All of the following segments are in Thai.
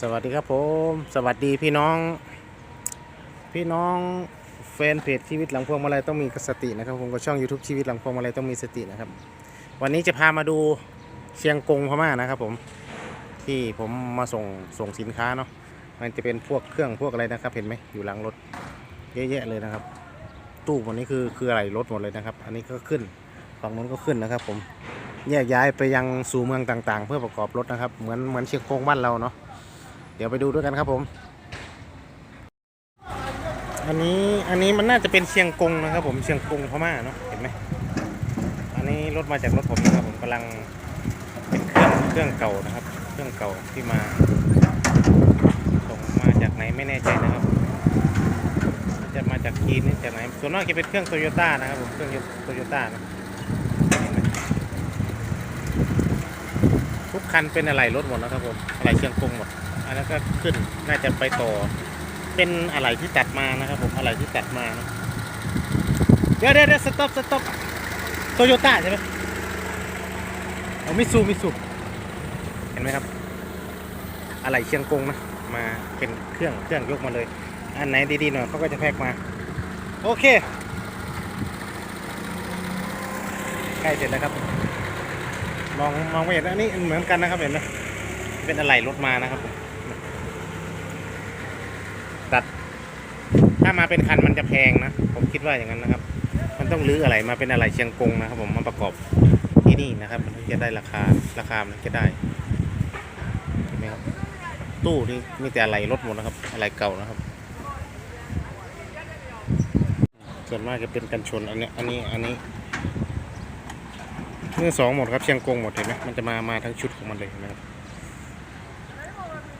สวัสดีครับผม สวัสดีพี่น้อง พี่น้องแฟนเพจชีวิตหลังพวงมาลัยต้องมีสตินะครับผมก็ช่อง YouTube ชีวิตหลังพวงมาลัยต้องมีสตินะครับ วันนี้จะพามาดูเชียงกงพม่านะครับผมที่ผมมาส่งส่งสินค้าเนาะมันจะเป็นพวกเครื่องพวกอะไรนะครับ เห็นไหมอยู่หลังรถเยอะแยะเลยนะครับ ตู้วันนี้คือคืออะไรรถหมดเลยนะครับ อันนี้ก็ขึ้นฝั่งนู้นก็ขึ้นนะครับ ผมแยกย้ายไปยังสู่เมืองต่างๆ เพื่อประกอบรถนะครับ เหมือนเหมือนเชียงกงบ้านเราเนาะ เดี๋ยวไปดูด้วยกันครับผม อันนี้อันนี้มันน่าจะเป็นเชียงกงนะครับผมเชียงกงพม่าเนาะเห็นไหมอันนี้รถมาจากรถผมนะครับผมกำลังเป็นเครื่องเครื่องเก่านะครับ เครื่องเก่าที่มาส่งมาจากไหนไม่แน่ใจนะครับ จะมาจากจีนหรือจากไหนส่วนมากจะเป็นเครื่องโตโยต้านะครับผมเครื่องโตโยต้านะทุกคันเป็นอะไรรถหมดนะครับผมอะไรเชียงกงหมด อันนั้นก็ขึ้นน่าจะไปต่อ เป็นอะไรที่ตัดมานะครับ ผมอะไรที่ตัดมานะเดี๋ยวเดี๋ยวเดี๋ยวสต็อปสต็อปโตโยต้าใช่ไหมเอามิซูมิซูเห็นไหมครับ อะไรเชียงกงนะมาเป็นเครื่องเครื่องยกมาเลย อันไหนดีๆหน่อยเขาก็จะแพ็กมา โอเคใกล้เสร็จแล้วครับ มองมองไม่เห็นอันนี้เหมือนกันนะครับเห็นไหมเป็นอะไรรถมานะครับผม ตัด ถ้ามาเป็นคันมันจะแพงนะ ผมคิดว่าอย่างนั้นนะครับ มันต้องรื้ออะไรมาเป็นอะไรเชียงกงนะครับ ผมมาประกอบที่นี่นะครับ มันจะได้ราคาราคามันจะได้เห็นไหมครับตู้นี่มีแต่อะไรรถหมดนะครับ อะไรเก่านะครับ ส่วนมากจะเป็นกันชนอันนี้อันนี้อันนี้มือสองหมดครับเชียงกงหมดเห็นไหมมันจะมามาทั้งชุดของมันเลยเห็นไหมครับ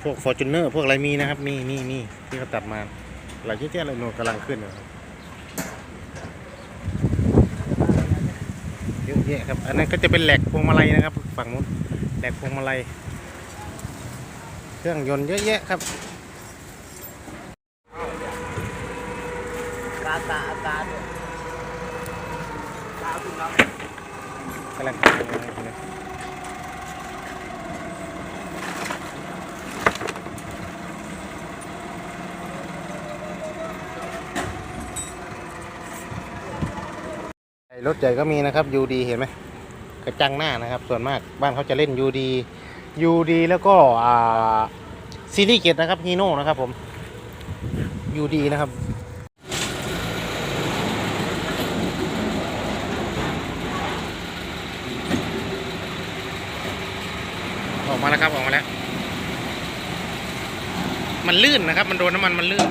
พวกฟอร์จูเนอร์พวกอะไรมีนะครับ มีมีมีที่เขาตัดมา หลายเยอะแยะเลยโนกำลังขึ้นนะครับเยอะแยะครับ อันนั้นก็จะเป็นแหลกพวงมาลัยนะครับ ฝั่งนู้นแหลกพวงมาลัย เครื่องยนต์เยอะแยะครับกาตาอาการเนี่ยกาคุณครับกำลังทำอยู่นะไอ้ รถใหญ่ก็มีนะครับยูดีเห็นไหมกระจังหน้านะครับ ส่วนมากบ้านเขาจะเล่นยูดียูดีแล้วก็ซีรีส์เกตนะครับฮีโน่นะครับผมยูดีนะครับออกมาแล้วครับออกมาแล้ว มันลื่นนะครับ มันโดนน้ำมันมันลื่น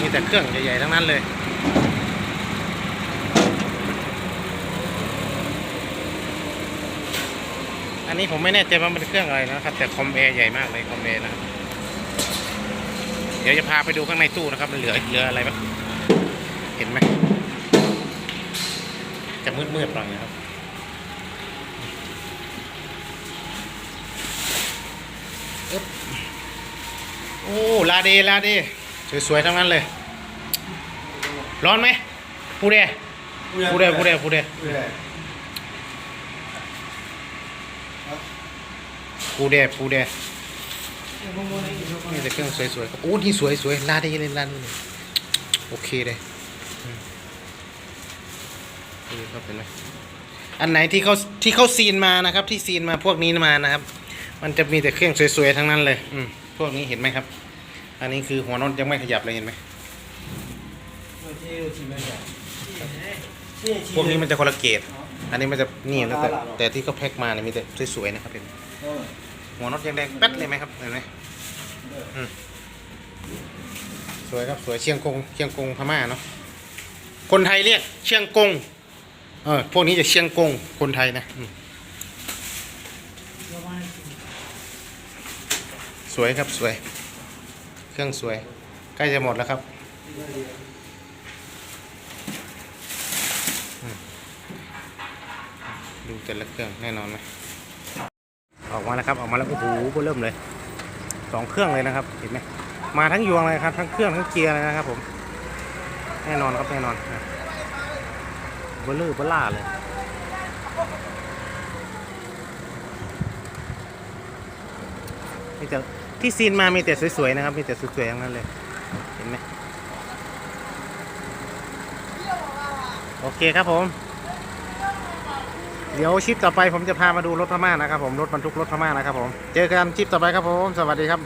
มีแต่เครื่องใหญ่ๆทั้งนั้นเลย นนี้ผมไม่แน่ใจว่ามันเป็นเครื่องอะไรนะครับ แต่คอมแอร์ใหญ่มากเลยคอมแอร์นะครับ เดี๋ยวจะพาไปดูข้างในตู้นะครับ มันเหลือเหลืออะไรบ้างเห็นไหมจะมืดๆหน่อยนะครับโอ้ลาเดลาเดสวยๆทั้งนั้นเลย ร้อนไหมพูดเดพูดเดพูดเดพูดเด พูดดพูดดนี่แต่เครื่องสวยๆครับโอ้นี่สวยๆลาเดเลยลาดเลยโอเคเลยอืมนี่ครับเห็นไหมอันไหนที่เขาที่เขาซีนมานะครับ ที่ซีนมาพวกนี้มานะครับ มันจะมีแต่เครื่องสวยๆทั้งนั้นเลย อืมพวกนี้เห็นไหมครับ อันนี้คือหัวนอนยังไม่ขยับเลยเห็นไหมพวกนี้มันจะคนละเกรดอันนี้มันจะนี่แล้วแต่แต่ที่เขาแพ็คมาเนี่ยมีแต่สวยๆนะครับเป็น หัวน็อตยังแดงแป๊ดเลยไหมครับเห็นไหมสวยครับสวยเชียงกงเชียงกงพม่าเนาะคนไทยเรียกเชียงกงเออพวกนี้จะเชียงกงคนไทยนะสวยครับสวย เครื่องสวย ใกล้จะหมดแล้วครับดูแต่ละเครื่องแน่นอนไหม ออกมาแล้วครับออกมาแล้วโอ้โหเริ่มเลยสองเครื่องเลยนะครับเห็นไหมมาทั้งยวงเลยครับทั้งเครื่องทั้งเกียร์เลยนะครับ ผมแน่นอนครับแน่นอนเบลเลอร์เบล่าเลยมีแต่ที่ซีนมามีแต่สวยๆนะครับมีแต่สวยๆทั้งนั้นเลยเห็นไหมโอเคครับผม เดี๋ยวชิปต่อไปผมจะพามาดูรถพม่านะครับผมรถบรรทุกรถพม่านะครับผม เจอกันชิปต่อไปครับผม สวัสดีครับ